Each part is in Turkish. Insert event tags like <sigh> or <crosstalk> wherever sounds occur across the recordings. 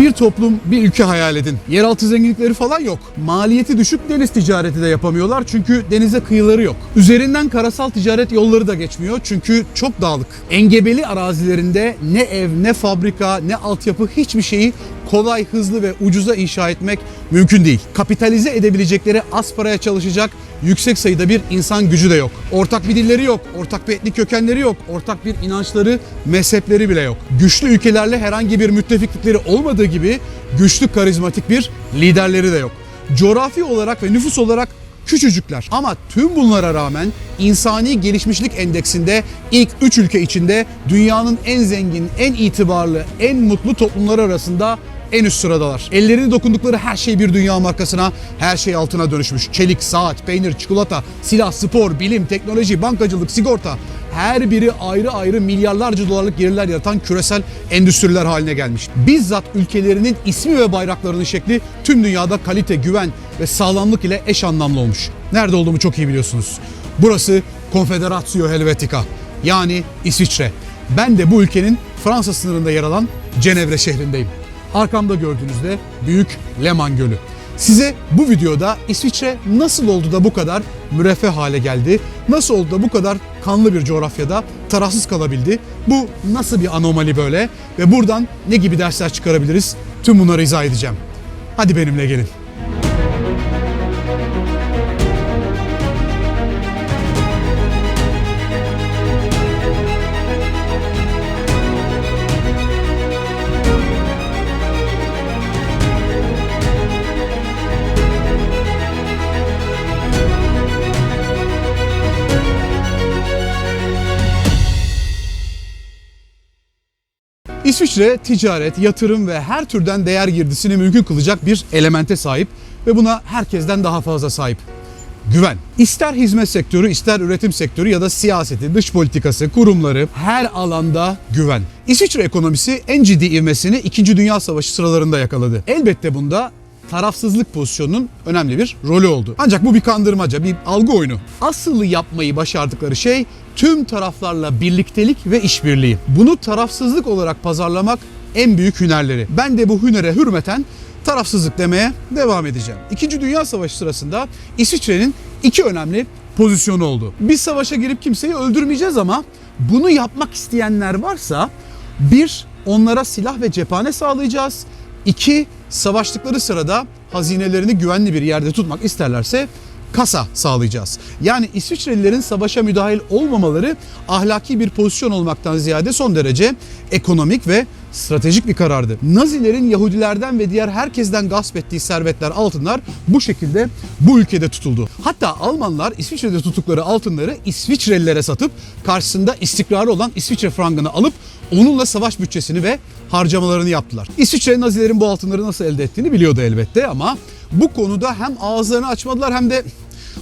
Bir toplum, bir ülke hayal edin. Yeraltı zenginlikleri falan yok. Maliyeti düşük deniz ticareti de yapamıyorlar çünkü denize kıyıları yok. Üzerinden karasal ticaret yolları da geçmiyor çünkü çok dağlık. Engebeli arazilerinde ne ev, ne fabrika, ne altyapı hiçbir şeyi kolay, hızlı ve ucuza inşa etmek mümkün değil. Kapitalize edebilecekleri az paraya çalışacak yüksek sayıda bir insan gücü de yok. Ortak bir dilleri yok, ortak bir etnik kökenleri yok, ortak bir inançları, mezhepleri bile yok. Güçlü ülkelerle herhangi bir müttefiklikleri olmadığı gibi güçlü karizmatik bir liderleri de yok. Coğrafi olarak ve nüfus olarak küçücükler. Ama tüm bunlara rağmen insani gelişmişlik endeksinde ilk 3 ülke içinde dünyanın en zengin, en itibarlı, en mutlu toplumları arasında en üst sıradalar. Ellerini dokundukları her şey bir dünya markasına, her şey altına dönüşmüş. Çelik, saat, peynir, çikolata, silah, spor, bilim, teknoloji, bankacılık, sigorta. Her biri ayrı ayrı milyarlarca dolarlık gelirler yaratan küresel endüstriler haline gelmiş. Bizzat ülkelerinin ismi ve bayraklarının şekli tüm dünyada kalite, güven ve sağlamlık ile eş anlamlı olmuş. Nerede olduğumu çok iyi biliyorsunuz. Burası Confederatio Helvetica yani İsviçre. Ben de bu ülkenin Fransa sınırında yer alan Cenevre şehrindeyim. Arkamda gördüğünüzde Büyük Leman Gölü. Size bu videoda İsviçre nasıl oldu da bu kadar müreffeh hale geldi? Nasıl oldu da bu kadar kanlı bir coğrafyada tarafsız kalabildi? Bu nasıl bir anomali böyle? Ve buradan ne gibi dersler çıkarabiliriz? Tüm bunları izah edeceğim. Hadi benimle gelin. İsviçre ticaret, yatırım ve her türden değer girdisini mümkün kılacak bir elemente sahip ve buna herkesten daha fazla sahip. Güven. İster hizmet sektörü, ister üretim sektörü ya da siyaseti, dış politikası, kurumları her alanda güven. İsviçre ekonomisi en ciddi ivmesini 2. Dünya Savaşı sıralarında yakaladı. Elbette bunda tarafsızlık pozisyonunun önemli bir rolü oldu. Ancak bu bir kandırmaca, bir algı oyunu. Asıl yapmayı başardıkları şey tüm taraflarla birliktelik ve işbirliği. Bunu tarafsızlık olarak pazarlamak en büyük hünerleri. Ben de bu hünere hürmeten tarafsızlık demeye devam edeceğim. İkinci Dünya Savaşı sırasında İsviçre'nin iki önemli pozisyonu oldu. Biz savaşa girip kimseyi öldürmeyeceğiz ama bunu yapmak isteyenler varsa bir onlara silah ve cephane sağlayacağız. İki, savaştıkları sırada hazinelerini güvenli bir yerde tutmak isterlerse kasa sağlayacağız. Yani İsviçrelilerin savaşa müdahil olmamaları ahlaki bir pozisyon olmaktan ziyade son derece ekonomik ve stratejik bir karardı. Nazilerin Yahudilerden ve diğer herkesten gasp ettiği servetler, altınlar bu şekilde bu ülkede tutuldu. Hatta Almanlar İsviçre'de tuttukları altınları İsviçrelilere satıp karşısında istikrarı olan İsviçre frangını alıp onunla savaş bütçesini ve harcamalarını yaptılar. İsviçre Nazilerin bu altınları nasıl elde ettiğini biliyordu elbette ama bu konuda hem ağızlarını açmadılar hem de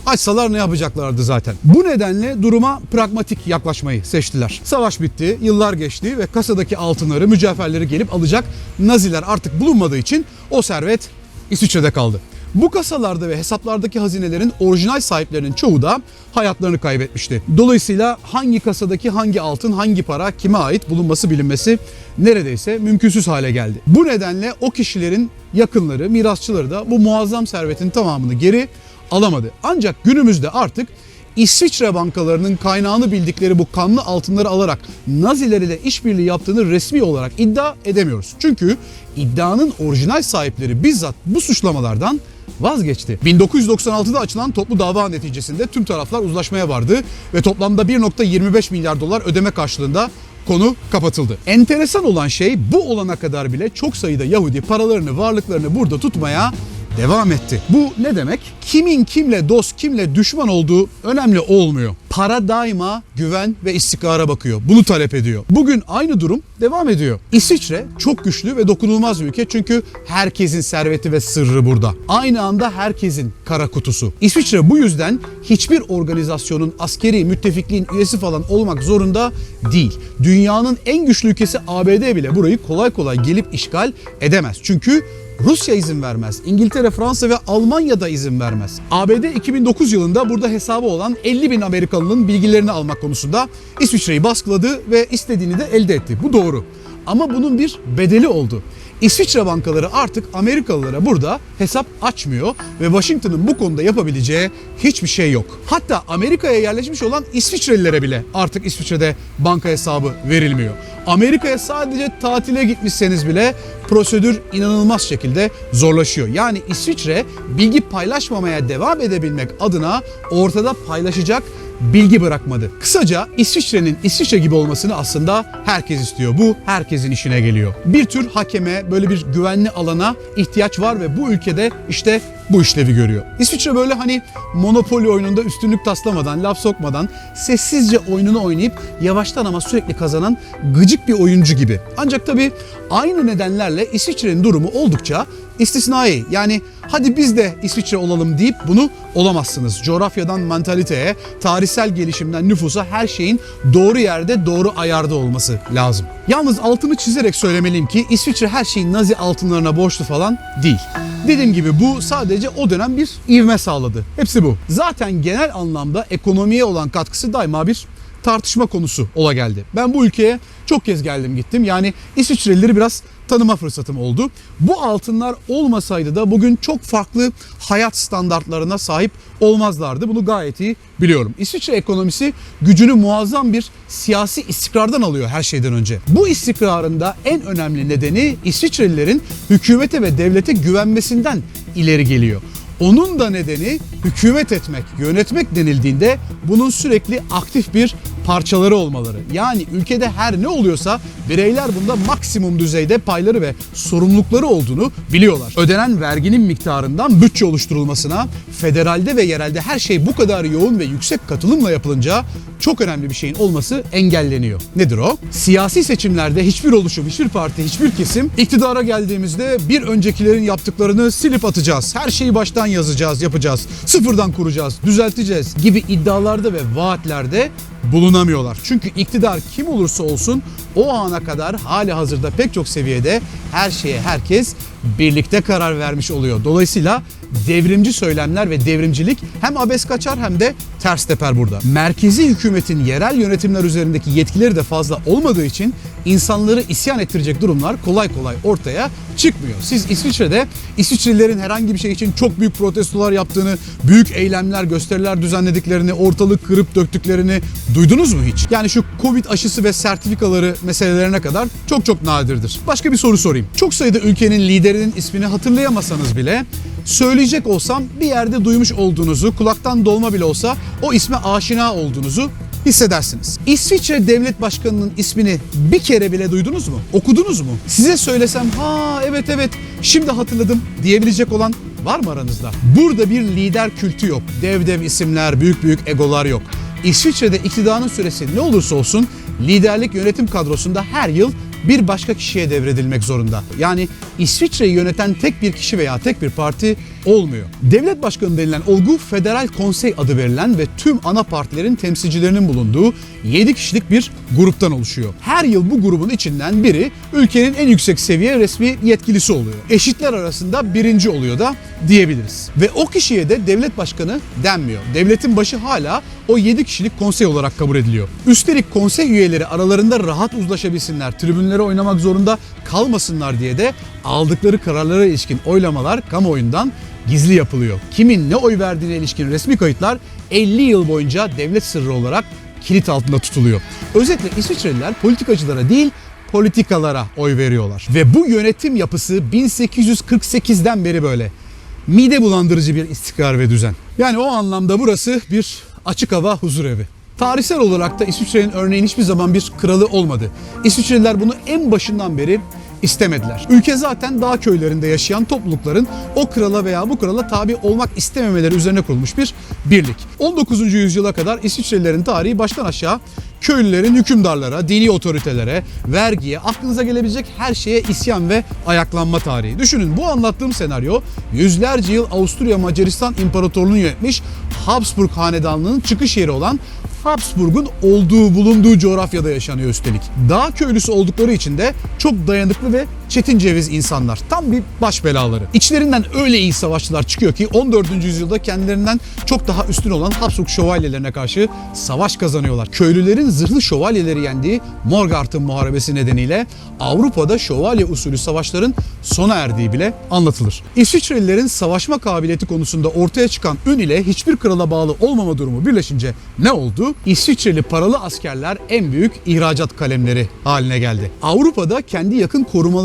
Açsalar ne yapacaklardı zaten. Bu nedenle duruma pragmatik yaklaşmayı seçtiler. Savaş bitti, yıllar geçti ve kasadaki altınları, mücevherleri gelip alacak Naziler artık bulunmadığı için o servet İsviçre'de kaldı. Bu kasalarda ve hesaplardaki hazinelerin orijinal sahiplerinin çoğu da hayatlarını kaybetmişti. Dolayısıyla hangi kasadaki hangi altın, hangi para kime ait bulunması bilinmesi neredeyse mümkünsüz hale geldi. Bu nedenle o kişilerin yakınları, mirasçıları da bu muazzam servetin tamamını geri alamadı. Ancak günümüzde artık İsviçre bankalarının kaynağını bildikleri bu kanlı altınları alarak Naziler ile işbirliği yaptığını resmi olarak iddia edemiyoruz. Çünkü iddianın orijinal sahipleri bizzat bu suçlamalardan vazgeçti. 1996'da açılan toplu dava neticesinde tüm taraflar uzlaşmaya vardı ve toplamda 1.25 milyar dolar ödeme karşılığında konu kapatıldı. Enteresan olan şey bu olana kadar bile çok sayıda Yahudi paralarını, varlıklarını burada tutmaya devam etti. Bu ne demek? Kimin kimle dost, kimle düşman olduğu önemli olmuyor. Para daima güven ve istikrara bakıyor. Bunu talep ediyor. Bugün aynı durum devam ediyor. İsviçre çok güçlü ve dokunulmaz bir ülke çünkü herkesin serveti ve sırrı burada. Aynı anda herkesin kara kutusu. İsviçre bu yüzden hiçbir organizasyonun askeri müttefikliğin üyesi falan olmak zorunda değil. Dünyanın en güçlü ülkesi ABD bile burayı kolay kolay gelip işgal edemez. Çünkü Rusya izin vermez. İngiltere, Fransa ve Almanya da izin vermez. ABD 2009 yılında burada hesabı olan 50 bin Amerikalının bilgilerini almak konusunda İsviçre'yi baskıladı ve istediğini de elde etti. Bu doğru. Ama bunun bir bedeli oldu. İsviçre bankaları artık Amerikalılara burada hesap açmıyor ve Washington'ın bu konuda yapabileceği hiçbir şey yok. Hatta Amerika'ya yerleşmiş olan İsviçrelilere bile artık İsviçre'de banka hesabı verilmiyor. Amerika'ya sadece tatile gitmişseniz bile prosedür inanılmaz şekilde zorlaşıyor. Yani İsviçre bilgi paylaşmamaya devam edebilmek adına ortada paylaşacak bilgi bırakmadı. Kısaca İsviçre'nin İsviçre gibi olmasını aslında herkes istiyor. Bu herkesin işine geliyor. Bir tür hakeme, böyle bir güvenli alana ihtiyaç var ve bu ülkede işte bu işlevi görüyor. İsviçre böyle hani Monopoly oyununda üstünlük taslamadan, laf sokmadan sessizce oyununu oynayıp yavaştan ama sürekli kazanan gıcık bir oyuncu gibi. Ancak tabii aynı nedenlerle İsviçre'nin durumu oldukça istisnai. Yani hadi biz de İsviçre olalım deyip bunu olamazsınız. Coğrafyadan mantaliteye, tarihsel gelişimden nüfusa her şeyin doğru yerde, doğru ayarda olması lazım. Yalnız altını çizerek söylemeliyim ki İsviçre her şeyin Nazi altınlarına borçlu falan değil. Dediğim gibi bu sadece o dönem bir ivme sağladı. Hepsi bu. Zaten genel anlamda ekonomiye olan katkısı daima bir tartışma konusu ola geldi. Ben bu ülkeye çok kez geldim gittim. Yani İsviçrelileri biraz tanıma fırsatım oldu. Bu altınlar olmasaydı da bugün çok farklı hayat standartlarına sahip olmazlardı. Bunu gayet iyi biliyorum. İsviçre ekonomisi gücünü muazzam bir siyasi istikrardan alıyor her şeyden önce. Bu istikrarın da en önemli nedeni İsviçrelilerin hükümete ve devlete güvenmesinden ileri geliyor. Onun da nedeni hükümet etmek, yönetmek denildiğinde bunun sürekli aktif bir parçaları olmaları. Yani ülkede her ne oluyorsa bireyler bunda maksimum düzeyde payları ve sorumlulukları olduğunu biliyorlar. Ödenen verginin miktarından bütçe oluşturulmasına, federalde ve yerelde her şey bu kadar yoğun ve yüksek katılımla yapılınca çok önemli bir şeyin olması engelleniyor. Nedir o? Siyasi seçimlerde hiçbir oluşum, hiçbir parti, hiçbir kesim iktidara geldiğimizde bir öncekilerin yaptıklarını silip atacağız. Her şeyi baştan yazacağız, yapacağız. Sıfırdan kuracağız, düzelteceğiz gibi iddialarda ve vaatlerde bulunamıyorlar. Çünkü iktidar kim olursa olsun o ana kadar hali hazırda pek çok seviyede her şeye herkes birlikte karar vermiş oluyor. Dolayısıyla devrimci söylemler ve devrimcilik hem abes kaçar hem de ters teper burada. Merkezi hükümetin yerel yönetimler üzerindeki yetkileri de fazla olmadığı için insanları isyan ettirecek durumlar kolay kolay ortaya çıkmıyor. Siz İsviçre'de İsviçrelilerin herhangi bir şey için çok büyük protestolar yaptığını, büyük eylemler, gösteriler düzenlediklerini, ortalık kırıp döktüklerini duydunuz mu hiç? Yani şu Covid aşısı ve sertifikaları meselelerine kadar çok çok nadirdir. Başka bir soru sorayım. Çok sayıda ülkenin liderinin ismini hatırlayamasanız bile söyleyecek olsam bir yerde duymuş olduğunuzu, kulaktan dolma bile olsa o isme aşina olduğunuzu hissedersiniz. İsviçre Devlet Başkanı'nın ismini bir kere bile duydunuz mu? Okudunuz mu? Size söylesem ha evet evet şimdi hatırladım diyebilecek olan var mı aranızda? Burada bir lider kültü yok. Dev dev isimler, büyük büyük egolar yok. İsviçre'de iktidarın süresi ne olursa olsun liderlik yönetim kadrosunda her yıl bir başka kişiye devredilmek zorunda. Yani İsviçre'yi yöneten tek bir kişi veya tek bir parti olmuyor. Devlet başkanı denilen olgu Federal Konsey adı verilen ve tüm ana partilerin temsilcilerinin bulunduğu 7 kişilik bir gruptan oluşuyor. Her yıl bu grubun içinden biri ülkenin en yüksek seviye resmi yetkilisi oluyor. Eşitler arasında birinci oluyor da diyebiliriz. Ve o kişiye de devlet başkanı denmiyor. Devletin başı hala o 7 kişilik konsey olarak kabul ediliyor. Üstelik konsey üyeleri aralarında rahat uzlaşabilsinler, tribünlere oynamak zorunda kalmasınlar diye de aldıkları kararlara ilişkin oylamalar kamuoyundan gizli yapılıyor. Kimin ne oy verdiğine ilişkin resmi kayıtlar 50 yıl boyunca devlet sırrı olarak kilit altında tutuluyor. Özetle İsviçreliler politikacılara değil politikalara oy veriyorlar. Ve bu yönetim yapısı 1848'den beri böyle. Mide bulandırıcı bir istikrar ve düzen. Yani o anlamda burası bir açık hava huzur evi. Tarihsel olarak da İsviçre'nin örneğin hiçbir zaman bir kralı olmadı. İsviçreliler bunu en başından beri istemediler. Ülke zaten dağ köylerinde yaşayan toplulukların o krala veya bu krala tabi olmak istememeleri üzerine kurulmuş bir birlik. 19. yüzyıla kadar İsviçrelilerin tarihi baştan aşağı köylülerin hükümdarlara, dini otoritelere, vergiye, aklınıza gelebilecek her şeye isyan ve ayaklanma tarihi. Düşünün bu anlattığım senaryo yüzlerce yıl Avusturya Macaristan İmparatorluğu'nu yönetmiş Habsburg Hanedanlığı'nın çıkış yeri olan Habsburg'un olduğu bulunduğu coğrafyada yaşanıyor üstelik. Dağ köylüsü oldukları için de çok dayanıklı ve çetin ceviz insanlar. Tam bir baş belaları. İçlerinden öyle iyi savaşçılar çıkıyor ki 14. yüzyılda kendilerinden çok daha üstün olan Habsburg şövalyelerine karşı savaş kazanıyorlar. Köylülerin zırhlı şövalyeleri yendiği Morgart'ın muharebesi nedeniyle Avrupa'da şövalye usulü savaşların sona erdiği bile anlatılır. İsviçrelilerin savaşma kabiliyeti konusunda ortaya çıkan ün ile hiçbir krala bağlı olmama durumu birleşince ne oldu? İsviçreli paralı askerler en büyük ihracat kalemleri haline geldi. Avrupa'da kendi yakın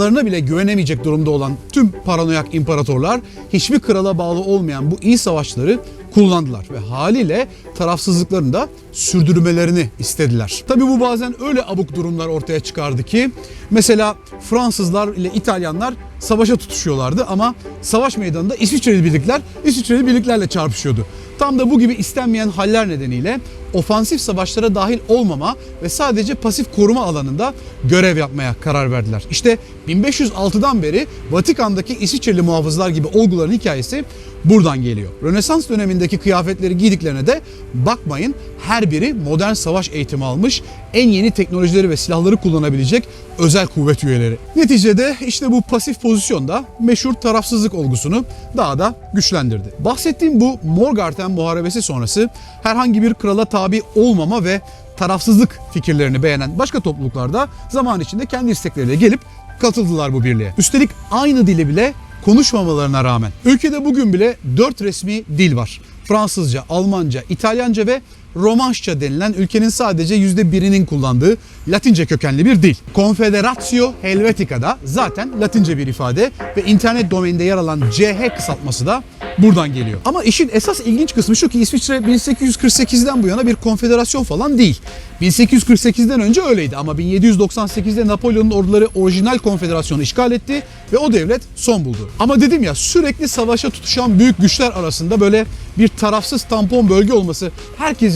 korumalarına bile güvenemeyecek durumda olan tüm paranoyak imparatorlar hiçbir krala bağlı olmayan bu iyi savaşları kullandılar ve haliyle tarafsızlıklarını da sürdürmelerini istediler. Tabi bu bazen öyle abuk durumlar ortaya çıkardı ki mesela Fransızlar ile İtalyanlar savaşa tutuşuyorlardı ama savaş meydanında İsviçreli birlikler İsviçreli birliklerle çarpışıyordu. Tam da bu gibi istenmeyen haller nedeniyle ofansif savaşlara dahil olmama ve sadece pasif koruma alanında görev yapmaya karar verdiler. İşte 1506'dan beri Vatikan'daki İsviçreli muhafızlar gibi olguların hikayesi buradan geliyor. Rönesans dönemindeki kıyafetleri giydiklerine de bakmayın her biri modern savaş eğitimi almış, en yeni teknolojileri ve silahları kullanabilecek özel kuvvet üyeleri. Neticede işte bu pasif pozisyonda meşhur tarafsızlık olgusunu daha da güçlendirdi. Bahsettiğim bu Morgarten muharebesi sonrası herhangi bir krala tabi olmama ve tarafsızlık fikirlerini beğenen başka topluluklarda zaman içinde kendi istekleriyle gelip katıldılar bu birliğe. Üstelik aynı dili bile konuşmamalarına rağmen. Ülkede bugün bile 4 resmi dil var. Fransızca, Almanca, İtalyanca ve Romanşça denilen ülkenin sadece %1'inin kullandığı Latince kökenli bir dil. Confederatio Helvetica'da zaten Latince bir ifade ve internet domaininde yer alan CH kısaltması da buradan geliyor. Ama işin esas ilginç kısmı şu ki İsviçre 1848'den bu yana bir konfederasyon falan değil. 1848'den önce öyleydi ama 1798'de Napolyon'un orduları orijinal konfederasyonu işgal etti ve o devlet son buldu. Ama dedim ya sürekli savaşa tutuşan büyük güçler arasında böyle bir tarafsız tampon bölge olması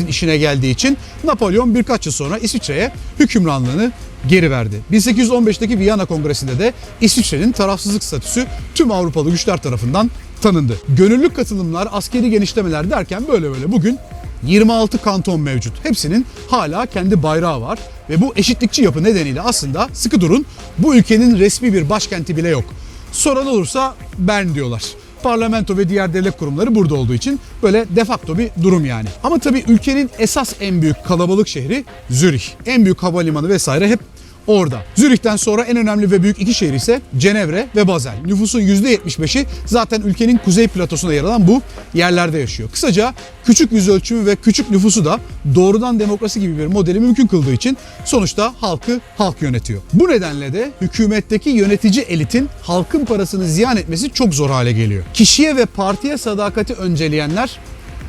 herkesin işine geldiği için Napolyon birkaç yıl sonra İsviçre'ye hükümranlığını geri verdi. 1815'teki Viyana Kongresi'nde de İsviçre'nin tarafsızlık statüsü tüm Avrupalı güçler tarafından tanındı. Gönüllü katılımlar, askeri genişlemeler derken böyle böyle bugün 26 kanton mevcut. Hepsinin hala kendi bayrağı var ve bu eşitlikçi yapı nedeniyle aslında sıkı durun bu ülkenin resmi bir başkenti bile yok. Soran olursa Bern diyorlar. Parlamento ve diğer devlet kurumları burada olduğu için böyle de facto bir durum yani. Ama tabii ülkenin esas en büyük kalabalık şehri Zürih. En büyük havalimanı vesaire hep orada. Zürih'ten sonra en önemli ve büyük iki şehir ise Cenevre ve Basel. Nüfusun %75'i zaten ülkenin kuzey platosuna yer alan bu yerlerde yaşıyor. Kısaca küçük yüz ölçümü ve küçük nüfusu da doğrudan demokrasi gibi bir modeli mümkün kıldığı için sonuçta halkı halk yönetiyor. Bu nedenle de hükümetteki yönetici elitin halkın parasını ziyan etmesi çok zor hale geliyor. Kişiye ve partiye sadakati önceleyenler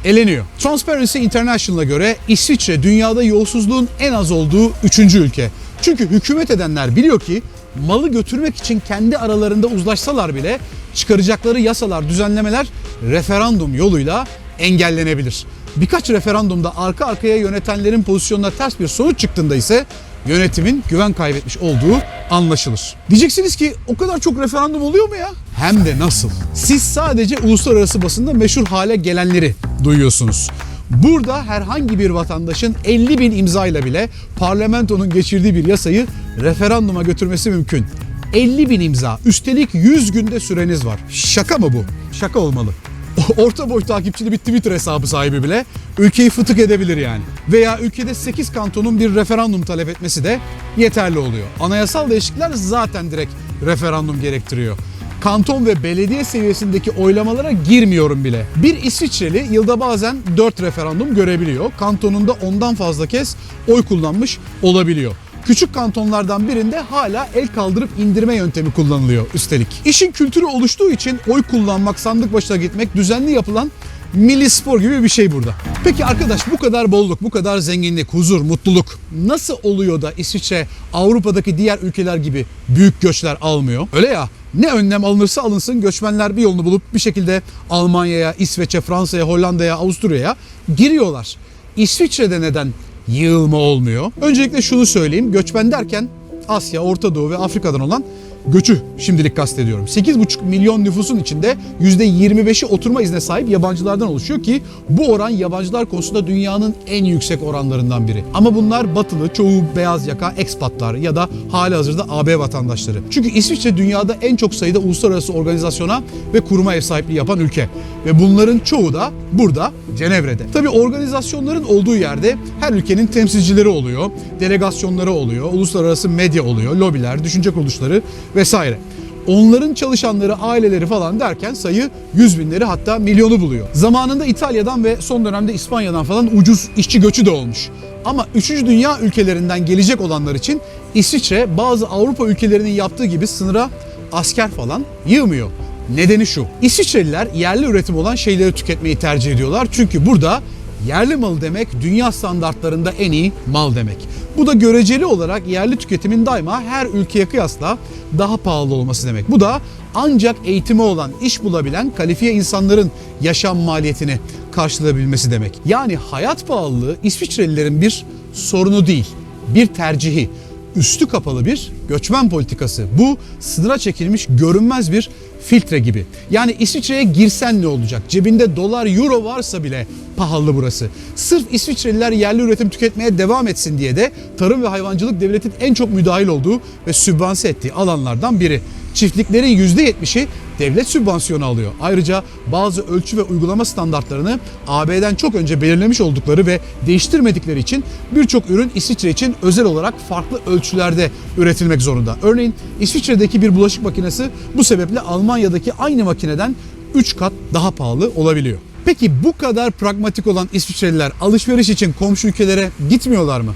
eleniyor. Transparency International'a göre İsviçre dünyada yolsuzluğun en az olduğu üçüncü ülke. Çünkü hükümet edenler biliyor ki malı götürmek için kendi aralarında uzlaşsalar bile çıkaracakları yasalar, düzenlemeler referandum yoluyla engellenebilir. Birkaç referandumda arka arkaya yönetenlerin pozisyonuna ters bir sonuç çıktığında ise yönetimin güven kaybetmiş olduğu anlaşılır. Diyeceksiniz ki o kadar çok referandum oluyor mu ya? Hem de nasıl? Siz sadece uluslararası basında meşhur hale gelenleri duyuyorsunuz. Burada herhangi bir vatandaşın 50 bin imzayla bile parlamentonun geçirdiği bir yasayı referanduma götürmesi mümkün. 50 bin imza. Üstelik 100 günde süreniz var. Şaka mı bu? Şaka olmalı. <laughs> Orta boy takipçili bir Twitter hesabı sahibi bile ülkeyi fıtık edebilir yani. Veya ülkede 8 kantonun bir referandum talep etmesi de yeterli oluyor. Anayasal değişiklikler zaten direkt referandum gerektiriyor kanton ve belediye seviyesindeki oylamalara girmiyorum bile. Bir İsviçreli yılda bazen 4 referandum görebiliyor. Kantonunda ondan fazla kez oy kullanmış olabiliyor. Küçük kantonlardan birinde hala el kaldırıp indirme yöntemi kullanılıyor üstelik. İşin kültürü oluştuğu için oy kullanmak, sandık başına gitmek düzenli yapılan milli spor gibi bir şey burada. Peki arkadaş bu kadar bolluk, bu kadar zenginlik, huzur, mutluluk nasıl oluyor da İsviçre Avrupa'daki diğer ülkeler gibi büyük göçler almıyor? Öyle ya ne önlem alınırsa alınsın göçmenler bir yolunu bulup bir şekilde Almanya'ya, İsveç'e, Fransa'ya, Hollanda'ya, Avusturya'ya giriyorlar. İsviçre'de neden yığılma olmuyor? Öncelikle şunu söyleyeyim. Göçmen derken Asya, Orta Doğu ve Afrika'dan olan göçü şimdilik kastediyorum. 8,5 milyon nüfusun içinde %25'i oturma izne sahip yabancılardan oluşuyor ki bu oran yabancılar konusunda dünyanın en yüksek oranlarından biri. Ama bunlar batılı, çoğu beyaz yaka ekspatlar ya da hali hazırda AB vatandaşları. Çünkü İsviçre dünyada en çok sayıda uluslararası organizasyona ve kuruma ev sahipliği yapan ülke. Ve bunların çoğu da burada Cenevre'de. Tabii organizasyonların olduğu yerde her ülkenin temsilcileri oluyor, delegasyonları oluyor, uluslararası medya oluyor, lobiler, düşünce kuruluşları vesaire. Onların çalışanları, aileleri falan derken sayı yüz binleri hatta milyonu buluyor. Zamanında İtalya'dan ve son dönemde İspanya'dan falan ucuz işçi göçü de olmuş. Ama 3. dünya ülkelerinden gelecek olanlar için İsviçre bazı Avrupa ülkelerinin yaptığı gibi sınıra asker falan yığmıyor. Nedeni şu. İsviçreliler yerli üretim olan şeyleri tüketmeyi tercih ediyorlar. Çünkü burada yerli mal demek dünya standartlarında en iyi mal demek. Bu da göreceli olarak yerli tüketimin daima her ülkeye kıyasla daha pahalı olması demek. Bu da ancak eğitimi olan, iş bulabilen kalifiye insanların yaşam maliyetini karşılayabilmesi demek. Yani hayat pahalılığı İsviçrelilerin bir sorunu değil, bir tercihi üstü kapalı bir göçmen politikası. Bu sınıra çekilmiş görünmez bir filtre gibi. Yani İsviçre'ye girsen ne olacak? Cebinde dolar, euro varsa bile pahalı burası. Sırf İsviçreliler yerli üretim tüketmeye devam etsin diye de tarım ve hayvancılık devletin en çok müdahil olduğu ve sübvanse ettiği alanlardan biri. Çiftliklerin %70'i devlet sübvansiyonu alıyor. Ayrıca bazı ölçü ve uygulama standartlarını AB'den çok önce belirlemiş oldukları ve değiştirmedikleri için birçok ürün İsviçre için özel olarak farklı ölçülerde üretilmek zorunda. Örneğin İsviçre'deki bir bulaşık makinesi bu sebeple Almanya'daki aynı makineden 3 kat daha pahalı olabiliyor. Peki bu kadar pragmatik olan İsviçreliler alışveriş için komşu ülkelere gitmiyorlar mı?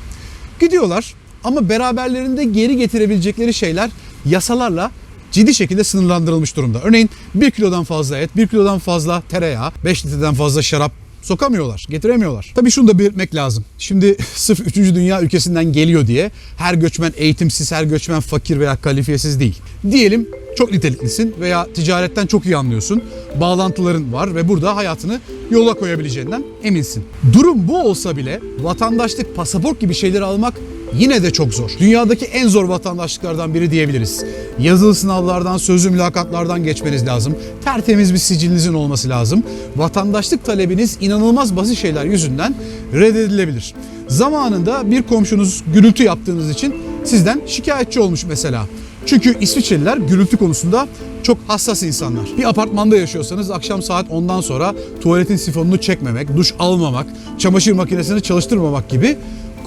Gidiyorlar ama beraberlerinde geri getirebilecekleri şeyler yasalarla ciddi şekilde sınırlandırılmış durumda. Örneğin 1 kilodan fazla et, 1 kilodan fazla tereyağı, 5 litreden fazla şarap sokamıyorlar, getiremiyorlar. Tabii şunu da belirtmek lazım. Şimdi <laughs> sırf 3. dünya ülkesinden geliyor diye her göçmen eğitimsiz, her göçmen fakir veya kalifiyesiz değil. Diyelim çok niteliklisin veya ticaretten çok iyi anlıyorsun. Bağlantıların var ve burada hayatını yola koyabileceğinden eminsin. Durum bu olsa bile vatandaşlık, pasaport gibi şeyleri almak yine de çok zor. Dünyadaki en zor vatandaşlıklardan biri diyebiliriz. Yazılı sınavlardan, sözlü mülakatlardan geçmeniz lazım. Tertemiz bir sicilinizin olması lazım. Vatandaşlık talebiniz inanılmaz basit şeyler yüzünden reddedilebilir. Zamanında bir komşunuz gürültü yaptığınız için sizden şikayetçi olmuş mesela. Çünkü İsviçreliler gürültü konusunda çok hassas insanlar. Bir apartmanda yaşıyorsanız akşam saat 10'dan sonra tuvaletin sifonunu çekmemek, duş almamak, çamaşır makinesini çalıştırmamak gibi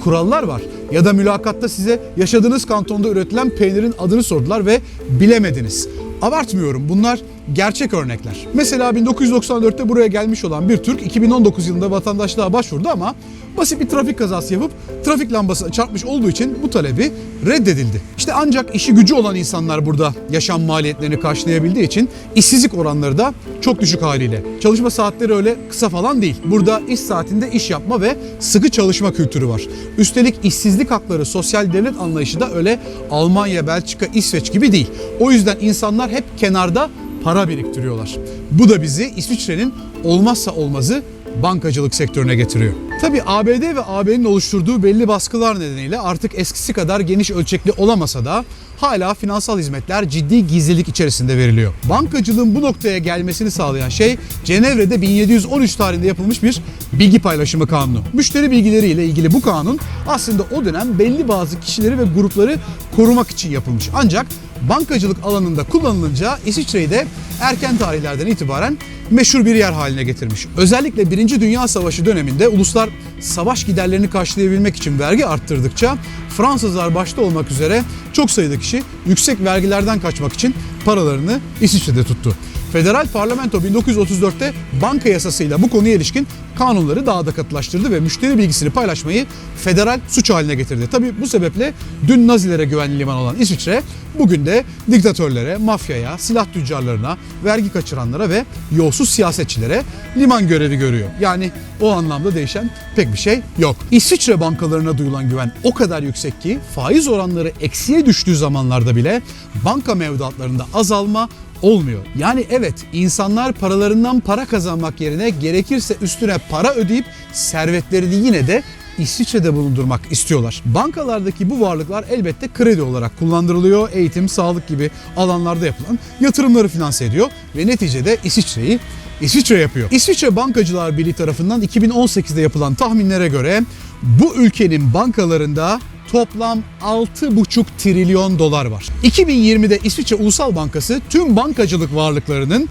kurallar var. Ya da mülakatta size yaşadığınız kantonda üretilen peynirin adını sordular ve bilemediniz. Abartmıyorum bunlar gerçek örnekler. Mesela 1994'te buraya gelmiş olan bir Türk 2019 yılında vatandaşlığa başvurdu ama basit bir trafik kazası yapıp trafik lambasına çarpmış olduğu için bu talebi reddedildi. İşte ancak işi gücü olan insanlar burada yaşam maliyetlerini karşılayabildiği için işsizlik oranları da çok düşük haliyle. Çalışma saatleri öyle kısa falan değil. Burada iş saatinde iş yapma ve sıkı çalışma kültürü var. Üstelik işsizlik hakları, sosyal devlet anlayışı da öyle Almanya, Belçika, İsveç gibi değil. O yüzden insanlar hep kenarda para biriktiriyorlar. Bu da bizi İsviçre'nin olmazsa olmazı bankacılık sektörüne getiriyor. Tabi ABD ve AB'nin oluşturduğu belli baskılar nedeniyle artık eskisi kadar geniş ölçekli olamasa da hala finansal hizmetler ciddi gizlilik içerisinde veriliyor. Bankacılığın bu noktaya gelmesini sağlayan şey Cenevre'de 1713 tarihinde yapılmış bir bilgi paylaşımı kanunu. Müşteri bilgileriyle ilgili bu kanun aslında o dönem belli bazı kişileri ve grupları korumak için yapılmış. Ancak bankacılık alanında kullanılınca İsviçre'yi de erken tarihlerden itibaren meşhur bir yer haline getirmiş. Özellikle 1. Dünya Savaşı döneminde uluslar savaş giderlerini karşılayabilmek için vergi arttırdıkça Fransızlar başta olmak üzere çok sayıda kişi yüksek vergilerden kaçmak için paralarını İsviçre'de tuttu. Federal Parlamento 1934'te banka yasasıyla bu konuya ilişkin kanunları daha da katılaştırdı ve müşteri bilgisini paylaşmayı federal suç haline getirdi. Tabi bu sebeple dün Nazilere güvenli liman olan İsviçre bugün de diktatörlere, mafyaya, silah tüccarlarına, vergi kaçıranlara ve yolsuz siyasetçilere liman görevi görüyor. Yani o anlamda değişen pek bir şey yok. İsviçre bankalarına duyulan güven o kadar yüksek ki faiz oranları eksiye düştüğü zamanlarda bile banka mevduatlarında azalma olmuyor. Yani evet insanlar paralarından para kazanmak yerine gerekirse üstüne para ödeyip servetlerini yine de İsviçre'de bulundurmak istiyorlar. Bankalardaki bu varlıklar elbette kredi olarak kullandırılıyor. Eğitim, sağlık gibi alanlarda yapılan yatırımları finanse ediyor ve neticede İsviçre'yi İsviçre yapıyor. İsviçre Bankacılar Birliği tarafından 2018'de yapılan tahminlere göre bu ülkenin bankalarında toplam 6,5 trilyon dolar var. 2020'de İsviçre Ulusal Bankası tüm bankacılık varlıklarının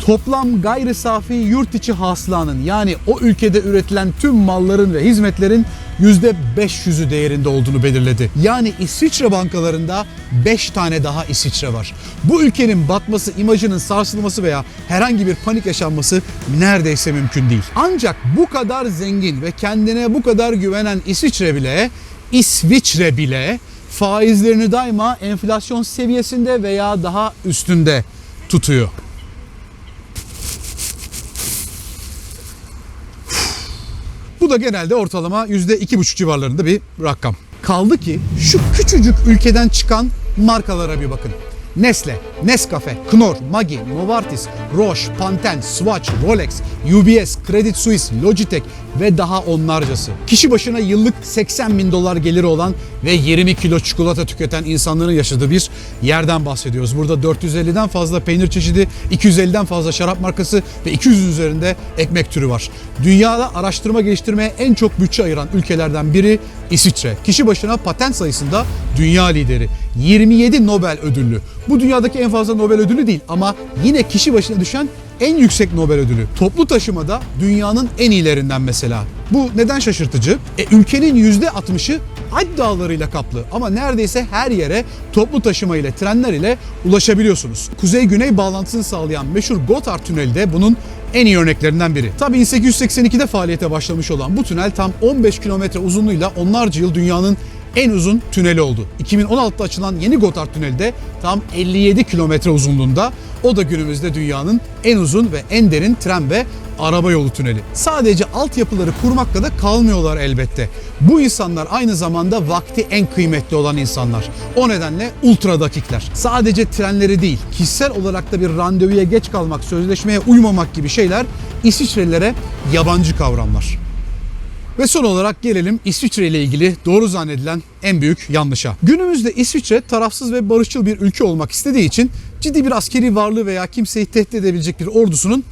toplam gayri safi yurt içi hasılanın yani o ülkede üretilen tüm malların ve hizmetlerin %500'ü değerinde olduğunu belirledi. Yani İsviçre bankalarında 5 tane daha İsviçre var. Bu ülkenin batması, imajının sarsılması veya herhangi bir panik yaşanması neredeyse mümkün değil. Ancak bu kadar zengin ve kendine bu kadar güvenen İsviçre bile İsviçre bile faizlerini daima enflasyon seviyesinde veya daha üstünde tutuyor. Bu da genelde ortalama %2,5 civarlarında bir rakam. Kaldı ki şu küçücük ülkeden çıkan markalara bir bakın. Nestle, Nescafe, Knorr, Maggi, Novartis, Roche, Pantene, Swatch, Rolex, UBS, Credit Suisse, Logitech ve daha onlarcası. Kişi başına yıllık 80 bin dolar geliri olan ve 20 kilo çikolata tüketen insanların yaşadığı bir yerden bahsediyoruz. Burada 450'den fazla peynir çeşidi, 250'den fazla şarap markası ve 200'ün üzerinde ekmek türü var. Dünyada araştırma geliştirmeye en çok bütçe ayıran ülkelerden biri İsviçre. Kişi başına patent sayısında dünya lideri. 27 Nobel ödüllü. Bu dünyadaki en fazla Nobel ödülü değil ama yine kişi başına düşen en yüksek Nobel ödülü. Toplu taşımada dünyanın en iyilerinden mesela. Bu neden şaşırtıcı? E, ülkenin %60'ı Alp dağlarıyla kaplı ama neredeyse her yere toplu taşıma ile trenler ile ulaşabiliyorsunuz. Kuzey-güney bağlantısını sağlayan meşhur Gotthard Tüneli de bunun en iyi örneklerinden biri. Tabii 1882'de faaliyete başlamış olan bu tünel tam 15 kilometre uzunluğuyla onlarca yıl dünyanın en uzun tüneli oldu. 2016'da açılan yeni Gotthard Tüneli de tam 57 kilometre uzunluğunda. O da günümüzde dünyanın en uzun ve en derin tren ve araba yolu tüneli. Sadece altyapıları kurmakla da kalmıyorlar elbette. Bu insanlar aynı zamanda vakti en kıymetli olan insanlar. O nedenle ultra dakikler. Sadece trenleri değil, kişisel olarak da bir randevuya geç kalmak, sözleşmeye uymamak gibi şeyler İsviçrelilere yabancı kavramlar. Ve son olarak gelelim İsviçre ile ilgili doğru zannedilen en büyük yanlışa. Günümüzde İsviçre tarafsız ve barışçıl bir ülke olmak istediği için ciddi bir askeri varlığı veya kimseyi tehdit edebilecek bir ordusunun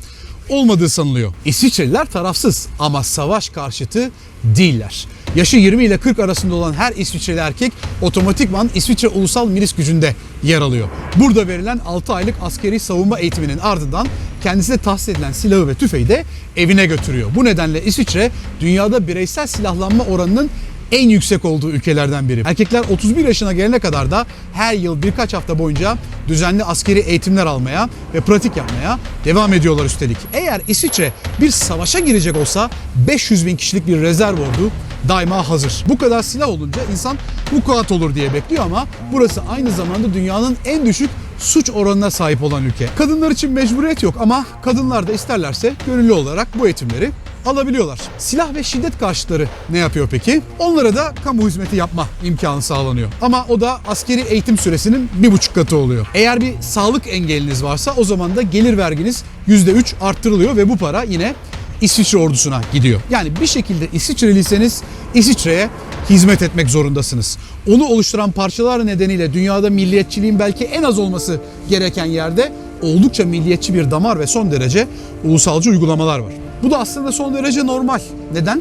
olmadığı sanılıyor. İsviçreliler tarafsız ama savaş karşıtı değiller. Yaşı 20 ile 40 arasında olan her İsviçreli erkek otomatikman İsviçre Ulusal Milis Gücü'nde yer alıyor. Burada verilen 6 aylık askeri savunma eğitiminin ardından kendisine tahsis edilen silahı ve tüfeği de evine götürüyor. Bu nedenle İsviçre dünyada bireysel silahlanma oranının en yüksek olduğu ülkelerden biri. Erkekler 31 yaşına gelene kadar da her yıl birkaç hafta boyunca düzenli askeri eğitimler almaya ve pratik yapmaya devam ediyorlar üstelik. Eğer İsviçre bir savaşa girecek olsa 500 bin kişilik bir rezerv ordu daima hazır. Bu kadar silah olunca insan vukuat olur diye bekliyor ama burası aynı zamanda dünyanın en düşük suç oranına sahip olan ülke. Kadınlar için mecburiyet yok ama kadınlar da isterlerse gönüllü olarak bu eğitimleri alabiliyorlar. Silah ve şiddet karşıtları ne yapıyor peki? Onlara da kamu hizmeti yapma imkanı sağlanıyor. Ama o da askeri eğitim süresinin bir buçuk katı oluyor. Eğer bir sağlık engeliniz varsa o zaman da gelir verginiz %3 arttırılıyor ve bu para yine İsviçre ordusuna gidiyor. Yani bir şekilde İsviçreliyseniz İsviçre'ye hizmet etmek zorundasınız. Onu oluşturan parçalar nedeniyle dünyada milliyetçiliğin belki en az olması gereken yerde oldukça milliyetçi bir damar ve son derece ulusalcı uygulamalar var. Bu da aslında son derece normal. Neden?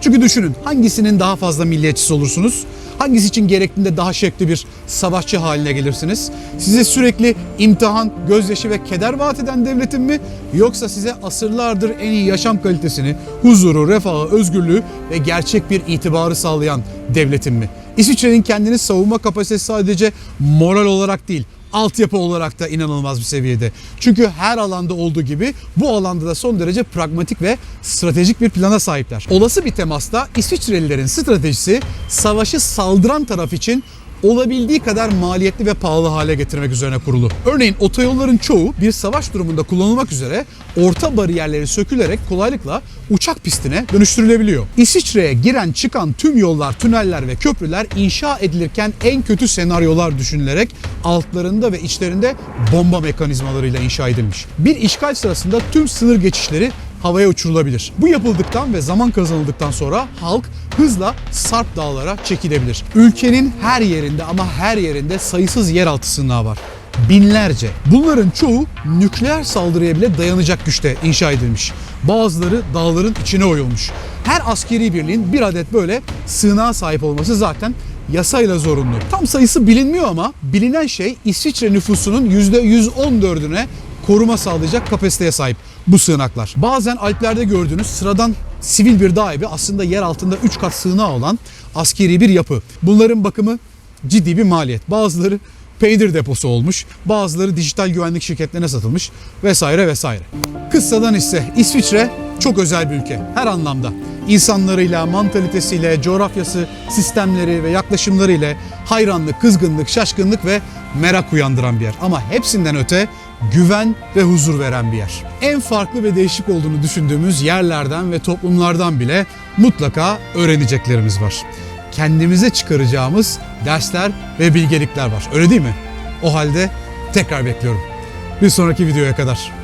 Çünkü düşünün hangisinin daha fazla milliyetçisi olursunuz? Hangisi için gerektiğinde daha şekli bir savaşçı haline gelirsiniz? Size sürekli imtihan, gözyaşı ve keder vaat eden devletin mi? Yoksa size asırlardır en iyi yaşam kalitesini, huzuru, refahı, özgürlüğü ve gerçek bir itibarı sağlayan devletin mi? İsviçre'nin kendini savunma kapasitesi sadece moral olarak değil, altyapı olarak da inanılmaz bir seviyede. Çünkü her alanda olduğu gibi bu alanda da son derece pragmatik ve stratejik bir plana sahipler. Olası bir temasta İsviçrelilerin stratejisi savaşı saldıran taraf için olabildiği kadar maliyetli ve pahalı hale getirmek üzerine kurulu. Örneğin otoyolların çoğu bir savaş durumunda kullanılmak üzere orta bariyerleri sökülerek kolaylıkla uçak pistine dönüştürülebiliyor. İsviçre'ye giren çıkan tüm yollar, tüneller ve köprüler inşa edilirken en kötü senaryolar düşünülerek altlarında ve içlerinde bomba mekanizmalarıyla inşa edilmiş. Bir işgal sırasında tüm sınır geçişleri havaya uçurulabilir. Bu yapıldıktan ve zaman kazanıldıktan sonra halk hızla Sarp Dağlara çekilebilir. Ülkenin her yerinde ama her yerinde sayısız yeraltı sığınağı var. Binlerce. Bunların çoğu nükleer saldırıya bile dayanacak güçte inşa edilmiş. Bazıları dağların içine oyulmuş. Her askeri birliğin bir adet böyle sığınağa sahip olması zaten yasayla zorunlu. Tam sayısı bilinmiyor ama bilinen şey İsviçre nüfusunun %114'üne koruma sağlayacak kapasiteye sahip bu sığınaklar. Bazen Alplerde gördüğünüz sıradan sivil bir dağ evi aslında yer altında 3 kat sığınağı olan askeri bir yapı. Bunların bakımı ciddi bir maliyet. Bazıları peynir deposu olmuş, bazıları dijital güvenlik şirketlerine satılmış vesaire vesaire. Kıssadan ise İsviçre çok özel bir ülke her anlamda. İnsanlarıyla, mantalitesiyle, coğrafyası, sistemleri ve yaklaşımlarıyla hayranlık, kızgınlık, şaşkınlık ve merak uyandıran bir yer. Ama hepsinden öte güven ve huzur veren bir yer. En farklı ve değişik olduğunu düşündüğümüz yerlerden ve toplumlardan bile mutlaka öğreneceklerimiz var. Kendimize çıkaracağımız dersler ve bilgelikler var. Öyle değil mi? O halde tekrar bekliyorum. Bir sonraki videoya kadar.